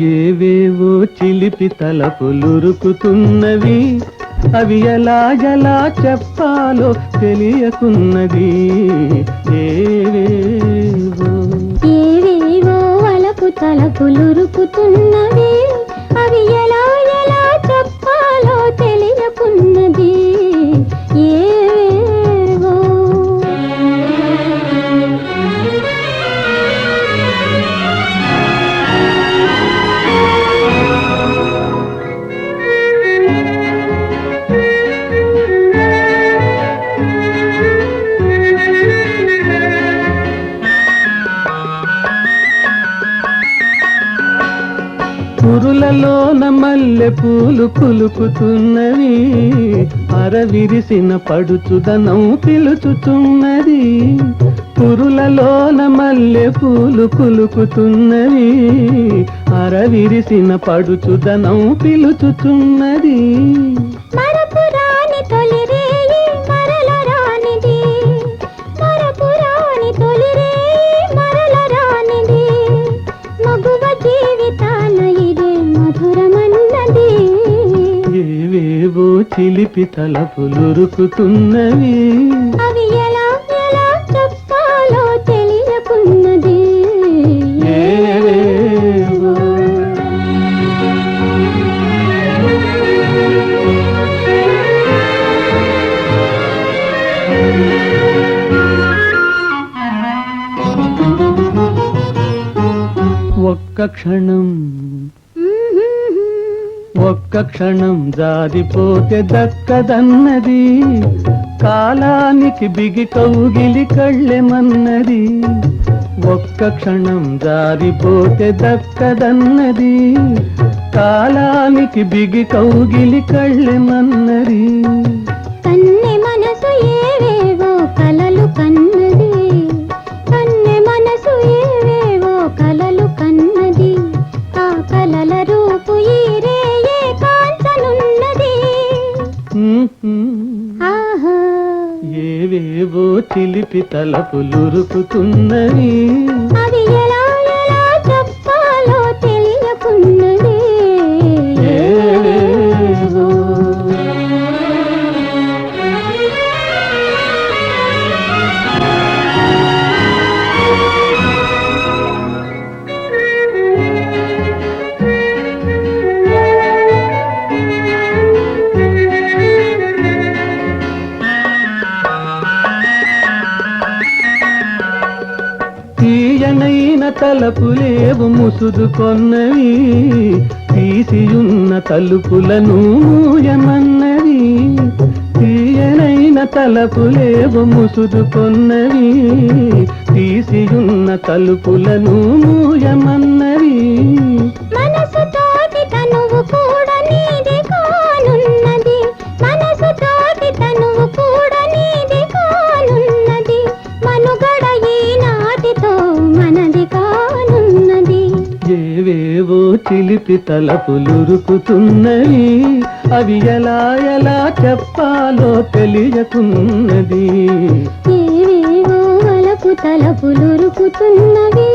ఏవేవో చిలిపి తలపులురుకుతున్నవి అవి ఎలా ఎలా చెప్పాలో తెలియకున్నది. ఏవేవో ఏవేవో వలపు తలపులురుకుతున్నవి పురులలోన మల్లె పూలు కులుకుతున్నవి అరవిరిసిన పడుచుదనం పిలుచుచున్నది పురులలోన మల్లె పూలు కులుకుతున్నవి అరవిరిసిన పడుచుదనం పిలుచుచున్నది మరపురా చిలిపి తలపులురుకుతున్నవి. అవి ఎలా ఎలా చెప్పాలో తెలియకున్నది. ఏవేవో ఒక్క క్షణం ఒక్క క్షణం జారిపోతే దక్కదన్నది. కాలానికి బిగి కౌగిలి కళ్ళెమన్నది ఒక్క క్షణం జారిపోతే దక్కదన్నది. కాలానికి బిగి కౌగిలి కళ్ళెమన్నది కన్నె మనసు చిలిపి తలపులురుకుతున్నవి తీయనైన తలపులేవు ముసుదుకొన్నవి తీసియున్న తలుపులను మూయమన్నవి. తీయనైన తలపులేవు ముసుదుకొన్నవి తీసియున్న తలుపులను మూయమన్నవి ఏవేవో చిలిపి తలపులురుకుతున్నవి అవి ఎలా ఎలా చెప్పాలో తెలియకున్నది. ఏవేవో వలపు తలపులురుకుతున్నవి